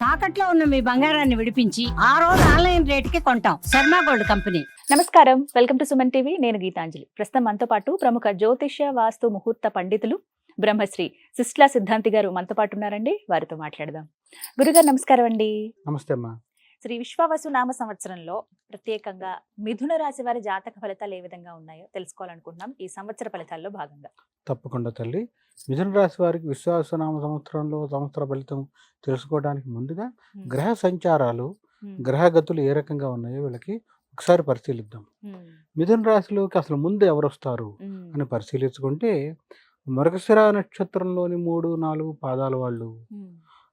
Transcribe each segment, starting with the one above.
తాకట్లో ఉన్న మీ బంగారాన్ని విడిపించి ఆ రోజు ఆన్లైన్ రేటుకి కొంటాం. Sharma gold company. నమస్కారం. Welcome to Suman TV. నేను గీతాంజలి. ప్రస్తుతం మనతో పాటు ప్రముఖ జ్యోతిష్య వాస్తు ముహూర్త పండితులు బ్రహ్మశ్రీ సిస్లా సిద్ధాంతి గారు మనతో పాటు ఉన్నారండి. వారితో మాట్లాడదాం. గురుగారు నమస్కారం అండి. నమస్తే అమ్మా. శ్రీ విశ్వావసు నామ సంవత్సరంలో ప్రత్యేకంగా మిథున రాశి వారి జాతక ఫలితాలు ఏ విధంగా ఉన్నాయో తెలుసుకోవాలనుకుంటున్నాం. ఈ సంవత్సర ఫలితాల్లో భాగంగా. తప్పకుండా తల్లి. మిథున రాశి వారికి విశ్వాసనామ సంవత్సరంలో సంవత్సర ఫలితం తెలుసుకోవడానికి ముందుగా గ్రహ సంచారాలు గ్రహగతులు ఏ రకంగా ఉన్నాయో వీళ్ళకి ఒకసారి పరిశీలిద్దాం. మిథున రాశిలోకి అసలు ముందు ఎవరు వస్తారు అని పరిశీలించుకుంటే మృగశిర నక్షత్రంలోని మూడు నాలుగు పాదాల వాళ్ళు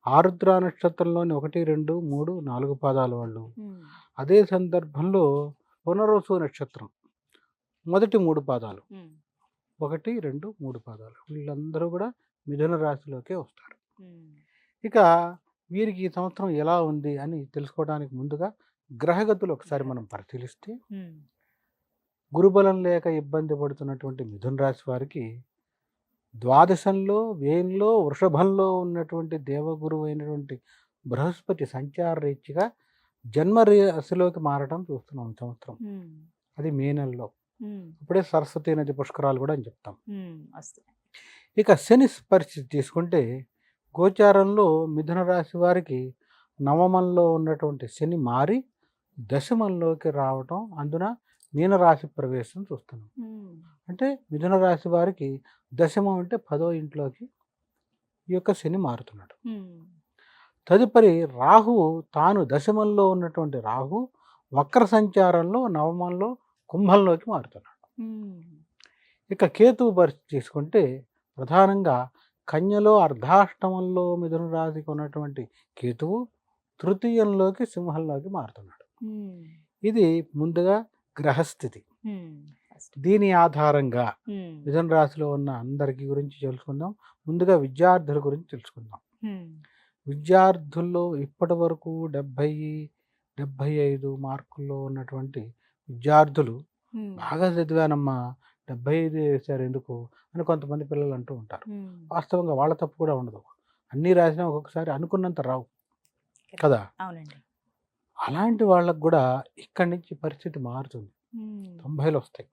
ఆరుద్ర నక్షత్రంలోని ఒకటి రెండు మూడు నాలుగు పాదాల వాళ్ళు. అదే సందర్భంలో పునరోసు నక్షత్రం. మొదటి మూడు పాదాలు. ఒకటి రెండు మూడు పాదాలు. వీళ్ళందరూ కూడా మిథున రాశిలోకే వస్తారు. ఇక వీరికి ఈ సంవత్సరం ఎలా ఉంది అని తెలుసుకోవడానికి ముందుగా గ్రహగతులు ఒకసారి మనం పరిశీలిస్తే గురుబలం లేక ఇబ్బంది పడుతున్నటువంటి మిథున రాశి వారికి ద్వాదశంలో వేయంలో వృషభంలో ఉన్నటువంటి దేవగురువు అయినటువంటి బృహస్పతి సంచార రీత్యగా జన్మ రాశిలోకి మారడం చూస్తున్నాం ఈ సంవత్సరం. అది మే నెలలో. ఇప్పుడే సరస్వతి నది పుష్కరాలు కూడా అని చెప్తాం. ఇక శని పరిస్థితి తీసుకుంటే గోచారంలో మిథున రాశి వారికి నవమంలో ఉన్నటువంటి శని మారి దశమంలోకి రావటం అందున మీనరాశి ప్రవేశం చూస్తున్నాం. అంటే మిథున రాశి వారికి దశమం అంటే పదో ఇంట్లోకి ఈ యొక్క శని మారుతున్నాడు. తదుపరి రాహువు తాను దశమంలో ఉన్నటువంటి రాహు వక్ర సంచారంలో నవమంలో కుంభంలోకి మారుతున్నాడు. ఇక కేతువు పరిస్థితి తీసుకుంటే ప్రధానంగా కన్యలో అర్ధాష్టమంలో మిథున రాశికి ఉన్నటువంటి కేతువు తృతీయంలోకి సింహంలోకి మారుతున్నాడు. ఇది ముందుగా గ్రహస్థితి. దీని ఆధారంగా మిథున రాశిలో ఉన్న అందరికి గురించి తెలుసుకుందాం. ముందుగా విద్యార్థుల గురించి తెలుసుకుందాం. విద్యార్థుల్లో ఇప్పటి వరకు డెబ్భై డెబ్భై ఐదు మార్కుల్లో ఉన్నటువంటి విద్యార్థులు బాగా చదివానమ్మా డెబ్బై ఐదు వేశారు ఎందుకు అని కొంతమంది పిల్లలు అంటూ ఉంటారు. వాస్తవంగా వాళ్ళ తప్పు కూడా ఉండదు. అన్నీ రాసినా ఒక్కొక్కసారి అనుకున్నంత రావు. కదా? అలాంటి వాళ్ళకు కూడా ఇక్కడి నుంచి పరిస్థితి మారుతుంది. తొంభైలు వస్తాయి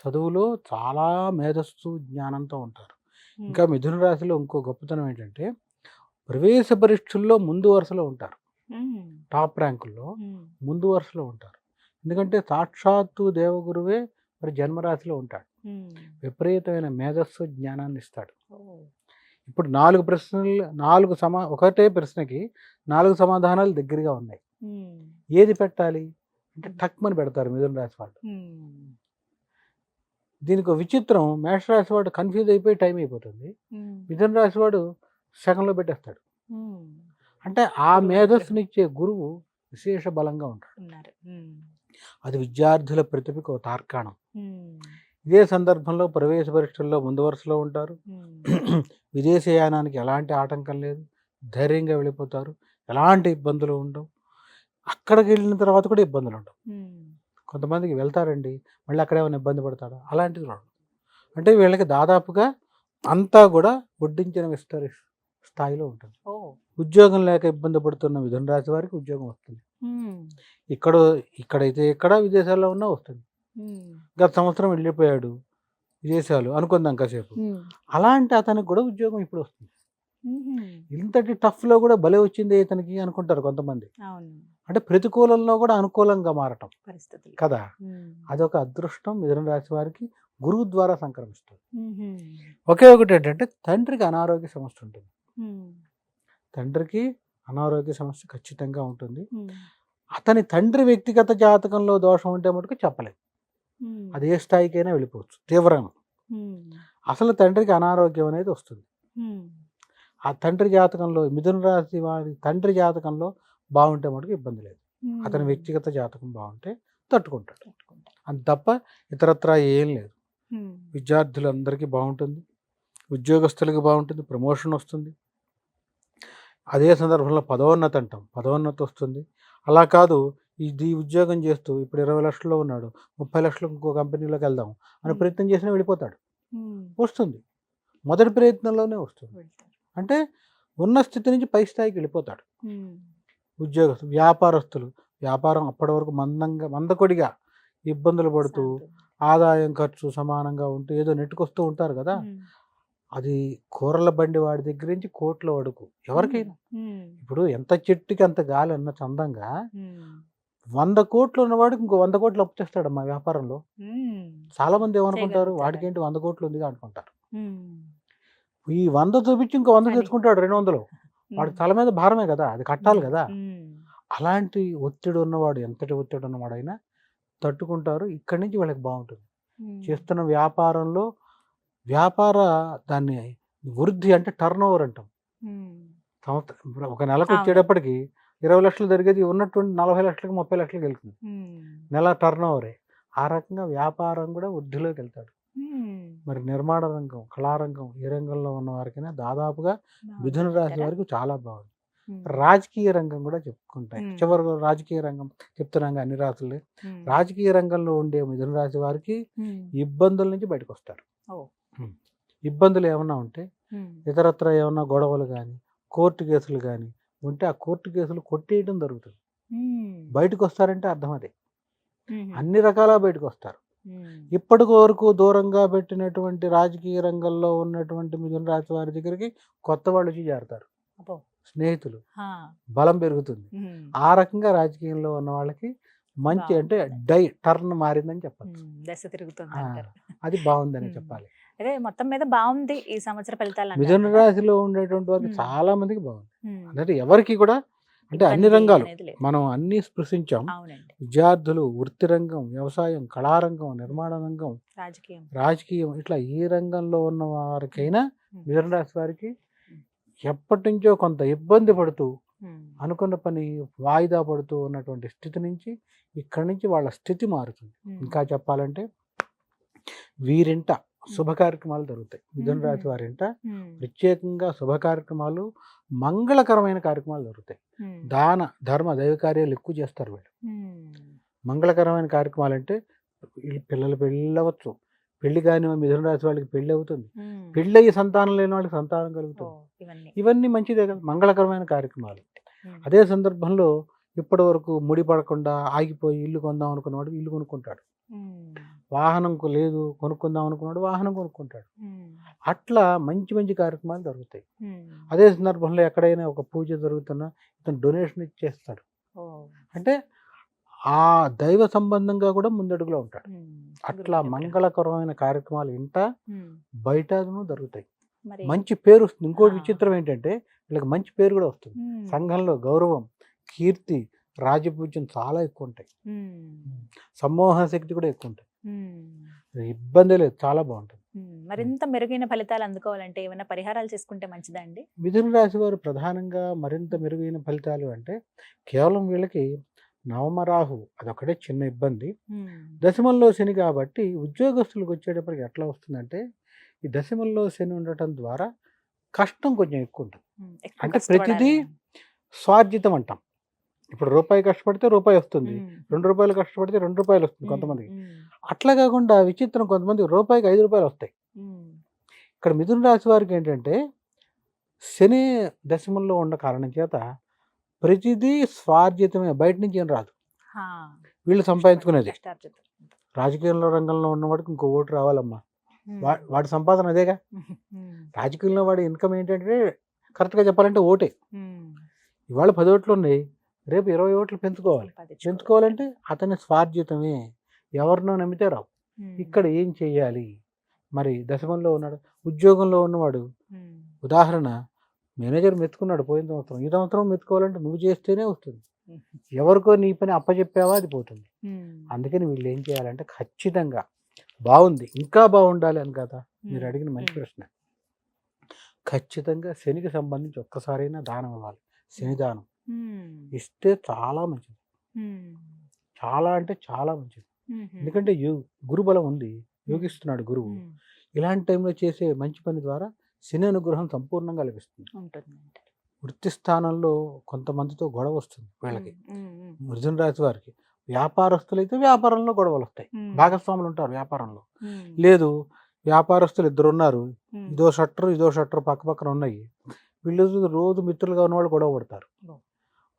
చదువులో చాలా మేధస్సు జ్ఞానంతో ఉంటారు. ఇంకా మిథున రాశిలో ఇంకో గొప్పతనం ఏంటంటే ప్రవేశ పరీక్షల్లో ముందు వరుసలో ఉంటారు. టాప్ ర్యాంకుల్లో ముందు వరుసలో ఉంటారు. ఎందుకంటే సాక్షాత్తు దేవగురువే మరి జన్మరాశిలో ఉంటాడు. విపరీతమైన మేధస్సు జ్ఞానాన్ని ఇస్తాడు. ఇప్పుడు నాలుగు ప్రశ్నలు నాలుగు సమా ఒకటే ప్రశ్నకి నాలుగు సమాధానాలు దగ్గరగా ఉన్నాయి. ఏది పెట్టాలి? అంటే టక్మని పెడతారు మిథున రాశి వాళ్ళు. దీనికి విచిత్రం మేష రాశి వాడు కన్ఫ్యూజ్ అయిపోయి టైం అయిపోతుంది. మిథున రాశి వాడు సగంలో పెట్టేస్తాడు. అంటే ఆ మేధస్సునిచ్చే గురువు విశేష బలంగా ఉంటాడు. అది విద్యార్థుల ప్రతిభకు తార్కాణం. ఇదే సందర్భంలో ప్రవేశ పరీక్షల్లో ముందు వరుసలో ఉంటారు. విదేశయానానికి ఎలాంటి ఆటంకం లేదు. ధైర్యంగా వెళ్ళిపోతారు. ఎలాంటి ఇబ్బందులు ఉండవు. అక్కడికి వెళ్ళిన తర్వాత కూడా ఇబ్బందులు ఉండవు. కొంతమందికి వెళ్తారండి మళ్ళీ అక్కడ ఏమైనా ఇబ్బంది పడతారా అలాంటిది ఉండదు అంటే వీళ్ళకి దాదాపుగా అంతా కూడా వడ్డించిన విస్తరి స్థాయిలో ఉంటుంది. ఉద్యోగం లేక ఇబ్బంది పడుతున్న మిథున రాశి వారికి ఉద్యోగం వస్తుంది. ఇక్కడ ఇక్కడైతే ఎక్కడ విదేశాల్లో ఉన్నా వస్తుంది. గత సంవత్సరం వెళ్ళిపోయాడు విదేశాలు అనుకుందాం కాసేపు. అలాంటి అతనికి కూడా ఉద్యోగం ఇప్పుడు వస్తుంది. ఇంతటి టఫ్లో కూడా భలే వచ్చింది ఇతనికి అనుకుంటారు కొంతమంది. అంటే ప్రతికూలంలో కూడా అనుకూలంగా మారటం. పరిస్థితులు. కదా? అదొక అదృష్టం మిథున రాశి వారికి గురువు ద్వారా సంక్రమిస్తుంది. ఒకే ఒకటి ఏంటంటే తండ్రికి అనారోగ్య సమస్య ఉంటుంది. తండ్రికి అనారోగ్య సమస్య ఖచ్చితంగా ఉంటుంది. అతని తండ్రి వ్యక్తిగత జాతకంలో దోషం ఉంటే మటుకు చెప్పలేం. ఉమ్, అది ఏ స్థాయికైనా వెళ్ళిపోవచ్చు. తీవ్రం ఉమ్, అసలు తండ్రికి అనారోగ్యం అనేది వస్తుంది. ఆ తండ్రి జాతకంలో మిథున రాశి వారి తండ్రి జాతకంలో బాగుంటే మటుకు ఇబ్బంది లేదు. అతని వ్యక్తిగత జాతకం బాగుంటే తట్టుకుంటాడు. తట్టుకుంటా. అంత తప్ప ఇతరత్రా ఏం లేదు. విద్యార్థులందరికీ బాగుంటుంది. ఉద్యోగస్తులకి బాగుంటుంది. ప్రమోషన్ వస్తుంది. అదే సందర్భంలో పదోన్నతి అంటాం. పదోన్నతి వస్తుంది. అలా కాదు ఇది ఉద్యోగం చేస్తూ ఇప్పుడు ఇరవై లక్షల్లో ఉన్నాడు. ముప్పై లక్షలకు ఇంకో కంపెనీలోకి వెళ్దాం అని. ప్రయత్నం చేసినా వెళ్ళిపోతాడు. వస్తుంది. మొదటి ప్రయత్నంలోనే వస్తుంది. అంటే ఉన్న స్థితి నుంచి పై స్థాయికి వెళ్ళిపోతాడు. ఉద్యోగస్తులు వ్యాపారస్తులు వ్యాపారం అప్పటి వరకు మందంగా మందకొడిగా ఇబ్బందులు పడుతూ. ఆదాయం ఖర్చు సమానంగా ఉంటూ ఏదో నెట్టుకొస్తూ ఉంటారు కదా. అది కూరల బండి వాడి దగ్గర నుంచి కోట్ల వడుకు ఎవరికైనా. ఇప్పుడు ఎంత చెట్టుకి అంత గాలి అన్న చందంగా. వంద కోట్లు ఉన్నవాడికి ఇంకో వంద కోట్లు అప్పు చేస్తాడు మా వ్యాపారంలో. చాలా మంది ఏమనుకుంటారు. వాడికి ఏంటి వంద కోట్లు ఉందిగా అనుకుంటారు. ఈ వంద చూపించి ఇంకో వంద. తెచ్చుకుంటాడు రెండు వందలు వాడి తల మీద భారమే కదా అది కట్టాలి కదా. అలాంటి ఒత్తిడి ఉన్నవాడు ఎంతటి ఒత్తిడి ఉన్నవాడైనా తట్టుకుంటారు ఇక్కడి నుంచి వాళ్ళకి బాగుంటుంది. చేస్తున్న వ్యాపారంలో వ్యాపార దాన్ని వృద్ధి అంటే టర్న్ ఓవర్ అంటాం. సంవత్సరం ఒక నెలకు. వచ్చేటప్పటికి ఇరవై లక్షలు జరిగేది ఉన్నటువంటి నలభై లక్షలకి ముప్పై లక్షలకి వెళ్తుంది. నెల టర్న్ ఓవరే ఆ రకంగా వ్యాపారం కూడా వృద్ధిలోకి వెళ్తాడు. మరి నిర్మాణ రంగం కళారంగం ఈ రంగంలో ఉన్న వారికైనా దాదాపుగా మిథున రాశి? వారికి చాలా బాగుంది. రాజకీయ రంగం కూడా చెప్పుకుంటాయి మ్మ్. చివరిలో రాజకీయ రంగం చెప్తున్నాం అన్ని రాసులు. రాజకీయ రంగంలో ఉండే మిథున రాశి వారికి. ఇబ్బందుల నుంచి బయటకు వస్తారు. ఇబ్బందులు ఏమన్నా ఉంటే. ఇతరత్ర ఏమన్నా గొడవలు కానీ కోర్టు కేసులు కానీ ఉంటే ఆ కోర్టు కేసులు కొట్టేయడం జరుగుతుంది. బయటకు వస్తారంటే అర్థం అదే. అన్ని రకాల బయటకు వస్తారు. ఇప్పటి వరకు దూరంగా పెట్టినటువంటి రాజకీయ రంగంలో ఉన్నటువంటి మిథున రాశి వారి దగ్గరికి కొత్త వాళ్ళు వచ్చి చేరతారు. స్నేహితులు. బలం పెరుగుతుంది. ఆ రకంగా రాజకీయంలో ఉన్న వాళ్ళకి మంచి అంటే. డై టర్న్ మారిందని చెప్పచ్చు. దశ తిరుగుతుంది అది బాగుందని. చెప్పాలి అదే మొత్తం మీద బాగుంది ఈ సంవత్సర ఫలితాలు మిథున? రాశిలో ఉండేటువంటి వారికి. చాలా మందికి బాగుంది. అంటే ఎవరికి కూడా అంటే అన్ని రంగాలు. మనం అన్ని స్పృశించాం విద్యార్థులు వృత్తి రంగం వ్యవసాయం కళారంగం నిర్మాణ రంగం రాజకీయం రాజకీయం ఇట్లా ఏ రంగంలో ఉన్న వారికైనా. మిథున రాశి వారికి ఎప్పటి నుంచో కొంత ఇబ్బంది పడుతూ. అనుకున్న పని వాయిదా పడుతూ ఉన్నటువంటి స్థితి నుంచి ఇక్కడి నుంచి వాళ్ళ స్థితి మారుతుంది. ఇంకా చెప్పాలంటే వీరింట శుభ కార్యక్రమాలు జరుగుతాయి మిథున రాశి. వారింట. ప్రత్యేకంగా శుభ కార్యక్రమాలు మంగళకరమైన కార్యక్రమాలు జరుగుతాయి. దాన ధర్మ దైవ కార్యాలు ఎక్కువ చేస్తారు వీళ్ళు. మంగళకరమైన కార్యక్రమాలు అంటే పిల్లలు పెళ్ళి అవ్వచ్చు పెళ్ళి కాని మిథున రాశి వాళ్ళకి పెళ్ళి అవుతుంది. పెళ్ళి అయ్యి సంతానం లేని వాళ్ళకి సంతానం కలుగుతుంది. ఇవన్నీ. మంచిదే కదా. మంగళకరమైన కార్యక్రమాలు. అదే సందర్భంలో ఇప్పటి వరకు ముడి పడకుండా ఆగిపోయి ఇల్లు కొందాం అనుకున్నవాడు ఇల్లు కొనుక్కుంటాడు. ఉమ్. వాహనం కొ- లేదు కొనుక్కుందాం అనుకున్నాడు వాహనం కొనుక్కుంటాడు. అట్లా మంచి మంచి కార్యక్రమాలు జరుగుతాయి. అదే సందర్భంలో ఎక్కడైనా ఒక పూజ జరుగుతున్నా ఇతను డొనేషన్ ఇచ్చేస్తాడు. అంటే ఆ దైవ సంబంధంగా కూడా ముందడుగులో ఉంటాడు. అట్లా మంగళకరమైన కార్యక్రమాలు ఇంట ఉమ్. బయటను జరుగుతాయి మంచి పేరు వస్తుంది ఇంకోటి. విచిత్రం ఏంటంటే వీళ్ళకి మంచి పేరు కూడా వస్తుంది. సంఘంలో గౌరవం కీర్తి రాజపూజ్యం చాలా ఎక్కువ ఉంటాయి ఉమ్. సమ్మోహ శక్తి కూడా ఎక్కువ ఉంటాయి. ఇబ్బంది లేదు. చాలా బాగుంటుంది. మరింత మెరుగైన ఫలితాలు అందుకోవాలంటే ఏమైనా పరిహారాలు చేసుకుంటే మంచిదా అండి? మిథున రాశి వారు ప్రధానంగా మరింత మెరుగైన ఫలితాలు అంటే కేవలం వీళ్ళకి నవమరాహు అదొకటే చిన్న ఇబ్బంది. దశమంలో శని కాబట్టి ఉద్యోగస్తులకు వచ్చేటప్పటికి ఎట్లా వస్తుందంటే ఈ దశమంలో శని ఉండటం ద్వారా కష్టం కొంచెం ఎక్కువ ఉంటుంది. అంటే. ప్రతిదీ స్వార్జితం అంటాం. ఇప్పుడు రూపాయి కష్టపడితే రూపాయి వస్తుంది. రెండు రూపాయలు కష్టపడితే రెండు రూపాయలు వస్తుంది. కొంతమందికి. అట్లా కాకుండా విచిత్రం కొంతమంది రూపాయికి ఐదు రూపాయలు వస్తాయి. ఇక్కడ మిథున రాశి వారికి ఏంటంటే శని దశమంలో ఉన్న కారణం చేత ప్రతిదీ స్వార్జితమే బయట నుంచి ఏం రాదు. వీళ్ళు సంపాదించుకునేది. రాజకీయంలో రంగంలో ఉన్నవాడికి ఇంకో ఓటు రావాలమ్మా వాడి సంపాదన అదేగా. రాజకీయంలో వాడి ఇన్కమ్ ఏంటంటే కరెక్ట్గా చెప్పాలంటే ఓటే. ఇవాళ పది ఓట్లు ఉన్నాయి రేపు ఇరవై ఓట్లు పెంచుకోవాలి. పెంచుకోవాలంటే అతని స్వార్జితమే ఎవరినో నమ్మితే రావు. ఇక్కడ ఏం చెయ్యాలి మరి దశమంలో ఉన్నాడు ఉద్యోగంలో ఉన్నవాడు. ఉదాహరణ మేనేజర్ మెచ్చుకున్నాడు పోయిన సంవత్సరం ఈ సంవత్సరం మెచ్చుకోవాలంటే నువ్వు చేస్తేనే వస్తుంది. ఎవరికో నీ పని అప్పచెప్పావా అది పోతుంది. అందుకని వీళ్ళు ఏం చేయాలంటే ఖచ్చితంగా బాగుంది ఇంకా బాగుండాలి అని కదా మీరు. అడిగిన మంచి. ప్రశ్న ఖచ్చితంగా శనికి సంబంధించి ఒక్కసారైనా దానం ఇవ్వాలి శని దానం. ఇస్తే చాలా మంచిది. చాలా అంటే చాలా మంచిది. ఎందుకంటే యో గురుబలం ఉంది యోగిస్తున్నాడు గురువు. ఇలాంటి టైంలో చేసే మంచి పని ద్వారా శని అనుగ్రహం సంపూర్ణంగా లభిస్తుంది వృత్తి స్థానంలో కొంతమందితో గొడవ వస్తుంది వీళ్ళకి. మిథున రాశి వారికి వ్యాపారస్తులైతే వ్యాపారంలో గొడవలు వస్తాయి. భాగస్వాములు ఉంటారు వ్యాపారంలో. లేదు వ్యాపారస్తులు ఇద్దరు ఉన్నారు. ఇదో షట్టర్ ఇదో షట్టర్ పక్క పక్కన ఉన్నాయి వీళ్ళు రోజు మిత్రులుగా ఉన్నవాళ్ళు గొడవ పడతారు.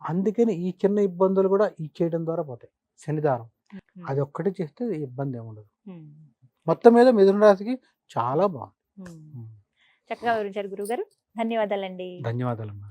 అందుకని ఈ చిన్న ఇబ్బందులు కూడా ఇచ్చేయడం ద్వారా పోతాయి. శనిదానం. అది ఒక్కటి చేస్తే ఇబ్బంది ఏమి ఉండదు. ఉమ్, మొత్తం మీద మిథున రాశికి చాలా బాగుంది. చక్కగా వివరించారు గురుగారు ధన్యవాదాలండి. ధన్యవాదాలమ్మా.